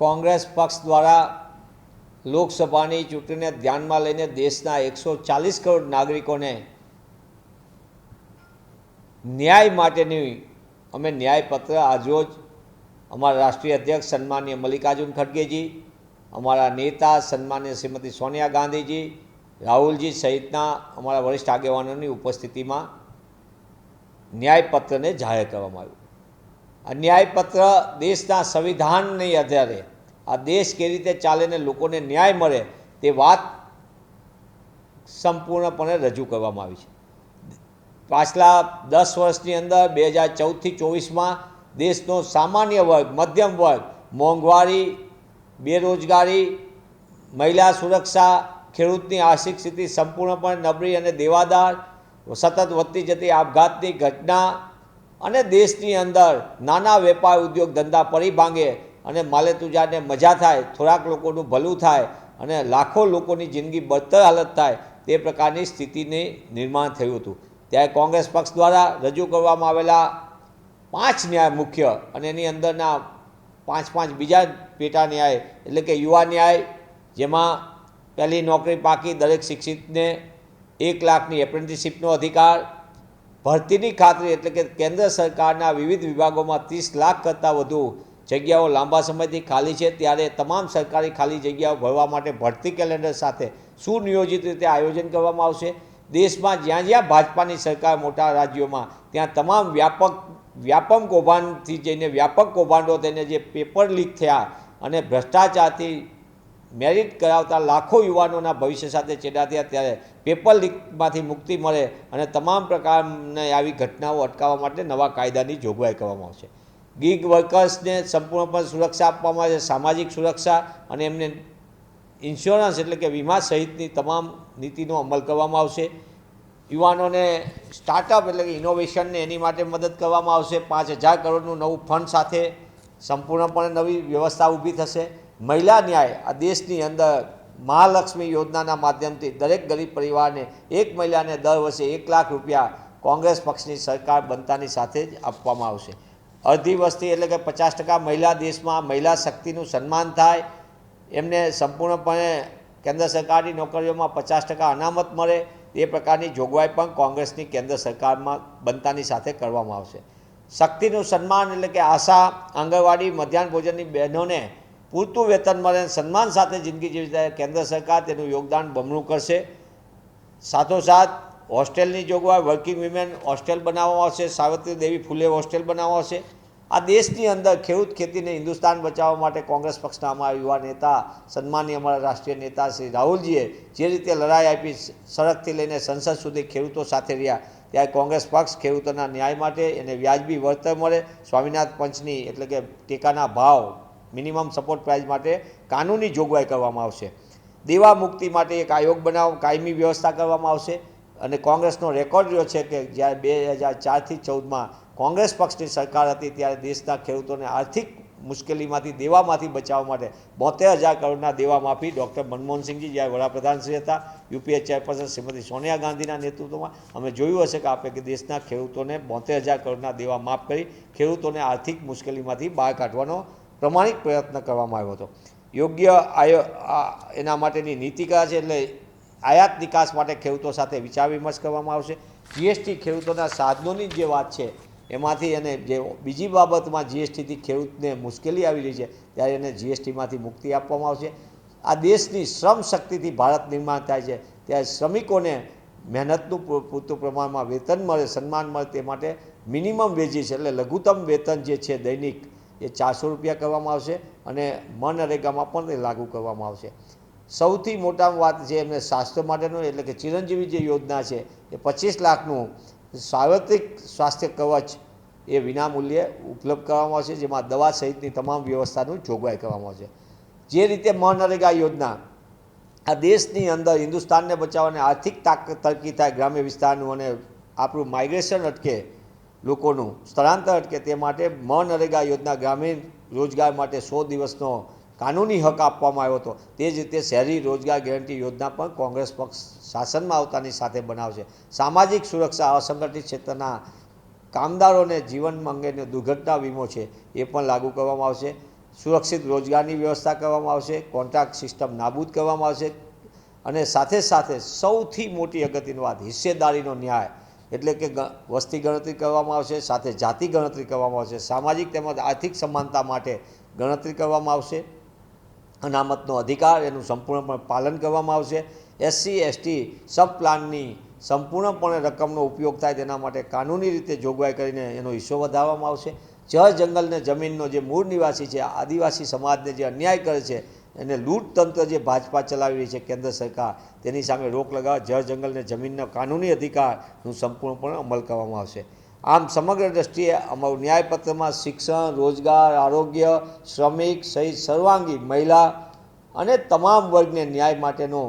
કોંગ્રેસ પક્ષ દ્વારા લોકસભાની ચૂંટણીને ધ્યાનમાં લઈને દેશના એકસો ચાલીસ કરોડ નાગરિકોને ન્યાય માટેની અમે ન્યાયપત્ર આજરોજ અમારા રાષ્ટ્રીય અધ્યક્ષ સન્માનીય મલ્લિકાર્જુન ખડગેજી, અમારા નેતા સન્માનીય શ્રીમતી સોનિયા ગાંધીજી, રાહુલજી સહિતના અમારા વરિષ્ઠ આગેવાનોની ઉપસ્થિતિમાં ન્યાયપત્રને જાહેર કરવામાં આવ્યું. આ ન્યાયપત્ર દેશના સંવિધાનની આધારે આ દેશ કેવી રીતે ચાલે ને લોકોને ન્યાય મળે તે વાત સંપૂર્ણપણે રજૂ કરવામાં આવી છે. પાછલા દસ વર્ષની અંદર બે હજાર ચૌદથી ચોવીસમાં દેશનો સામાન્ય વર્ગ, મધ્યમ વર્ગ, મોંઘવારી, બેરોજગારી, મહિલા સુરક્ષા, ખેડૂતની આર્થિક સ્થિતિ સંપૂર્ણપણે નબળી અને દેવાદાર, સતત વધતી જતી આપઘાતની ઘટના અને દેશની અંદર નાના વેપાર ઉદ્યોગ ધંધા પરી ભાંગે અને માલે તુજાને મજા થાય, થોડાક લોકોનું ભલું થાય અને લાખો લોકોની જિંદગી બદતર હાલત થાય તે પ્રકારની સ્થિતિની નિર્માણ થયું હતું. ત્યારે કોંગ્રેસ પક્ષ દ્વારા રજૂ કરવામાં આવેલા પાંચ ન્યાય મુખ્ય અને એની અંદરના પાંચ પાંચ બીજા પેટા ન્યાય એટલે કે યુવા ન્યાય, જેમાં પહેલી નોકરી પાકી દરેક શિક્ષિતને એક લાખની એપ્રેન્ટિસશીપનો અધિકાર, ભરતીની ખાતરી એટલે કે કેન્દ્ર સરકારના વિવિધ વિભાગોમાં ત્રીસ લાખ કરતાં વધુ જગ્યાઓ લાંબા સમયથી ખાલી છે, ત્યારે તમામ સરકારી ખાલી જગ્યાઓ ભરવા માટે ભરતી કેલેન્ડર સાથે સુનિયોજિત રીતે આયોજન કરવામાં આવશે. દેશમાં જ્યાં જ્યાં ભાજપાની સરકાર મોટા રાજ્યોમાં, ત્યાં તમામ વ્યાપક વ્યાપક કૌભાંડથી જઈને વ્યાપક કૌભાંડો તેને જે પેપર લીક થયા અને ભ્રષ્ટાચારથી મેરિટ કરાવતા લાખો યુવાનોના ભવિષ્ય સાથે ચેડા થયા, ત્યારે પેપર લીકમાંથી મુક્તિ મળે અને તમામ પ્રકારની આવી ઘટનાઓ અટકાવવા માટે નવા કાયદાની જોગવાઈ કરવામાં આવશે. ગીગ વર્કર્સને સંપૂર્ણપણે સુરક્ષા આપવામાં આવે છે, સામાજિક સુરક્ષા અને એમને ઇન્સ્યોરન્સ એટલે કે વીમા સહિતની તમામ નીતિનો અમલ કરવામાં આવશે. યુવાનોને સ્ટાર્ટઅપ એટલે કે ઇનોવેશનને એની માટે મદદ કરવામાં આવશે. પાંચ હજાર કરોડનું નવું ફંડ સાથે સંપૂર્ણપણે નવી વ્યવસ્થા ઊભી થશે. મહિલા ન્યાય, આ દેશની અંદર મહાલક્ષ્મી યોજનાના માધ્યમથી દરેક ગરીબ પરિવારને એક મહિલાને દર વર્ષે એક લાખ રૂપિયા કોંગ્રેસ પક્ષની સરકાર બનતાની સાથે જ આપવામાં આવશે. અડધી વસ્તી એટલે કે પચાસ ટકા મહિલા દેશમાં મહિલા શક્તિનું સન્માન થાય, એમને સંપૂર્ણપણે કેન્દ્ર સરકારની નોકરીઓમાં પચાસ ટકા અનામત મળે, એ પ્રકારની જોગવાઈ પણ કોંગ્રેસની કેન્દ્ર સરકારમાં બનતાની સાથે કરવામાં આવશે. શક્તિનું સન્માન એટલે કે આશા, આંગણવાડી, મધ્યાહન ભોજનની બહેનોને પૂરતું વેતન મળે સન્માન સાથે જિંદગી જીવી કેન્દ્ર સરકાર તેનું યોગદાન બમણું કરશે. સાથોસાથ હોસ્ટેલની જોગવાઈ, વર્કિંગ વિમેન હોસ્ટેલ બનાવવામાં આવશે, સાવિત્રી દેવી ફૂલે હોસ્ટેલ બનાવવામાં આવશે. આ દેશની અંદર ખેડૂત ખેતીને હિન્દુસ્તાન બચાવવા માટે કોંગ્રેસ પક્ષના અમારા યુવા નેતા, સન્માનીય અમારા રાષ્ટ્રીય નેતા શ્રી રાહુલજીએ જે રીતે લડાઈ આપી સડકથી લઈને સંસદ સુધી ખેડૂતો સાથે રહ્યા, ત્યારે કોંગ્રેસ પક્ષ ખેડૂતોના ન્યાય માટે એને વ્યાજબી વળતર મળે. સ્વામિનાથ પંચની એટલે કે ટેકાના ભાવ, મિનિમમ સપોર્ટ પ્રાઇસ માટે કાનૂની જોગવાઈ કરવામાં આવશે. દેવા મુક્તિ માટે એક આયોગ બનાવ, કાયમી વ્યવસ્થા કરવામાં આવશે. અને કોંગ્રેસનો રેકોર્ડ રહ્યો છે કે જ્યારે બે હજાર ચારથી ચૌદમાં કોંગ્રેસ પક્ષની સરકાર હતી ત્યારે દેશના ખેડૂતોને આર્થિક મુશ્કેલીમાંથી, દેવામાંથી બચાવવા માટે બોતેર હજાર કરોડના દેવા માફી ડૉક્ટર મનમોહનસિંહજી જ્યારે વડાપ્રધાનશ્રી હતા, યુપીએ ચેરપર્સન શ્રીમતી સોનિયા ગાંધીના નેતૃત્વમાં અમે જોયું હશે કે આપણે કે દેશના ખેડૂતોને બોતેર હજાર કરોડના દેવા માફ કરી ખેડૂતોને આર્થિક મુશ્કેલીમાંથી બહાર કાઢવાનો પ્રમાણિક પ્રયત્ન કરવામાં આવ્યો હતો. યોગ્ય આયો એના માટેની નીતિકા છે એટલે આયાત નિકાસ માટે ખેડૂતો સાથે વિચાર વિમર્શ કરવામાં આવશે. જીએસટી ખેડૂતોના સાધનોની જે વાત છે, એમાંથી અને જે બીજી બાબતમાં જીએસટીથી ખેડૂતને મુશ્કેલી આવી રહી છે, ત્યારે એને જીએસટીમાંથી મુક્તિ આપવામાં આવશે. આ દેશની શ્રમ શક્તિથી ભારત નિર્માણ થાય છે, ત્યારે શ્રમિકોને મહેનતનું પૂરતું પ્રમાણમાં વેતન મળે, સન્માન મળે તે માટે મિનિમમ વેજીસ એટલે લઘુત્તમ વેતન જે છે દૈનિક, એ ચારસો રૂપિયા કરવામાં આવશે અને મનરેગામાં પણ લાગુ કરવામાં આવશે. સૌથી મોટા વાત જે એમને સ્વાસ્થ્ય માટેનું એટલે કે ચિરંજીવી જે યોજના છે, એ પચીસ લાખનું સાર્વત્રિક સ્વાસ્થ્ય કવચ એ વિનામૂલ્યે ઉપલબ્ધ કરવામાં આવશે, જેમાં દવા સહિતની તમામ વ્યવસ્થાનું જોગવાઈ કરવામાં આવશે. જે રીતે મનરેગા યોજના આ દેશની અંદર હિન્દુસ્તાનને બચાવવાની આર્થિક તાક તરકી થાય ગ્રામ્ય વિસ્તારનું અને આપણું માઇગ્રેશન અટકે લોકોનું, સ્થળાંતર અટકે તે માટે મનરેગા યોજના ગ્રામીણ રોજગાર માટે સો દિવસનો કાનૂની હક આપવામાં આવ્યો હતો. તે જ રીતે શહેરી રોજગાર ગેરંટી યોજના પણ કોંગ્રેસ પક્ષ શાસનમાં આવતાની સાથે બનાવશે. સામાજિક સુરક્ષા અસંગઠિત ક્ષેત્રના કામદારોને જીવન અંગેનો દુર્ઘટના વીમો છે એ પણ લાગુ કરવામાં આવશે. સુરક્ષિત રોજગારની વ્યવસ્થા કરવામાં આવશે. કોન્ટ્રાક્ટ સિસ્ટમ નાબૂદ કરવામાં આવશે અને સાથે સાથે સૌથી મોટી અગત્યની વાત હિસ્સેદારીનો ન્યાય. એટલે કે વસ્તી ગણતરી કરવામાં આવશે, સાથે જાતિ ગણતરી કરવામાં આવશે. સામાજિક તેમજ આર્થિક સમાનતા માટે ગણતરી કરવામાં આવશે. અનામતનો અધિકાર એનું સંપૂર્ણપણે પાલન કરવામાં આવશે. એસસી એસટી સબ પ્લાનની સંપૂર્ણપણે રકમનો ઉપયોગ થાય તેના માટે કાનૂની રીતે જોગવાઈ કરીને એનો હિસ્સો વધારવામાં આવશે. જળ જંગલને જમીનનો જે મૂળ નિવાસી છે, આદિવાસી સમાજને જે અન્યાય કરે છે, એને લૂંટ તંત્ર જે ભાજપા ચલાવી રહી છે કેન્દ્ર સરકાર, તેની સામે રોક લગાવવા જળ જંગલને જમીનના જમીનનો કાનૂની અધિકારનું સંપૂર્ણપણે અમલ કરવામાં આવશે. આમ સમગ્ર દ્રષ્ટિએ અમારું ન્યાયપત્રમાં શિક્ષણ, રોજગાર, આરોગ્ય, શ્રમિક સહિત સર્વાંગી મહિલા અને તમામ વર્ગને ન્યાય માટેનો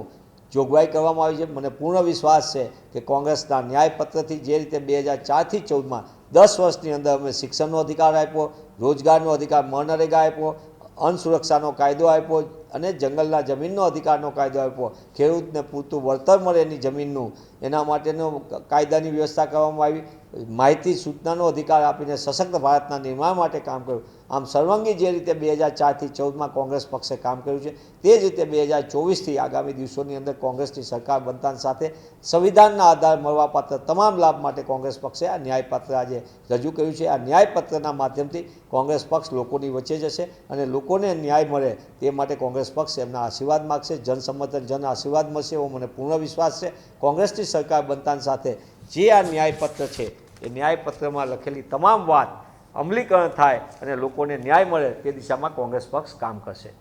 જોગવાઈ કરવામાં આવી છે. મને પૂર્ણ વિશ્વાસ છે કે કોંગ્રેસના ન્યાયપત્રથી જે રીતે બે હજાર ચારથી ચૌદમાં દસ વર્ષની અંદર અમે શિક્ષણનો અધિકાર આપ્યો, રોજગારનો અધિકાર મનરેગા આપ્યો, અન્નસુરક્ષાનો કાયદો આપ્યો અને જંગલના જમીનનો અધિકારનો કાયદો આપ્યો. ખેડૂતને પૂરતું વળતર મળે એની જમીનનું. એના માટેનો કાયદાની વ્યવસ્થા કરવામાં આવી. માહિતી સૂચનાનો અધિકાર આપીને સશક્ત ભારતના નિર્માણ માટે કામ કર્યું. આમ સર્વાંગી જે રીતે બે હજાર ચારથી ચૌદમાં કોંગ્રેસ પક્ષે કામ કર્યું છે, તે જ રીતે બે હજાર ચોવીસથી આગામી દિવસોની અંદર કોંગ્રેસની સરકાર બનતા સાથે સંવિધાનના આધાર મળવાપાત્ર તમામ લાભ માટે કોંગ્રેસ પક્ષે આ ન્યાયપત્ર આજે રજૂ કર્યું છે. આ ન્યાયપત્રના માધ્યમથી કોંગ્રેસ પક્ષ લોકોની વચ્ચે જશે અને લોકોને ન્યાય મળે તે માટે કોંગ્રેસ પક્ષ એમના આશીર્વાદ માગશે જન સમર્થન જન આશીર્વાદ મળશે એવો મને પૂર્ણ વિશ્વાસ છે. કોંગ્રેસની સરકાર બનતા સાથે જે આ ન્યાયપત્ર છે, એ ન્યાયપત્રમાં લખેલી તમામ વાત અમલીકરણ થાય અને લોકોને ન્યાય મળે તે દિશામાં કોંગ્રેસ પક્ષ કામ કરશે.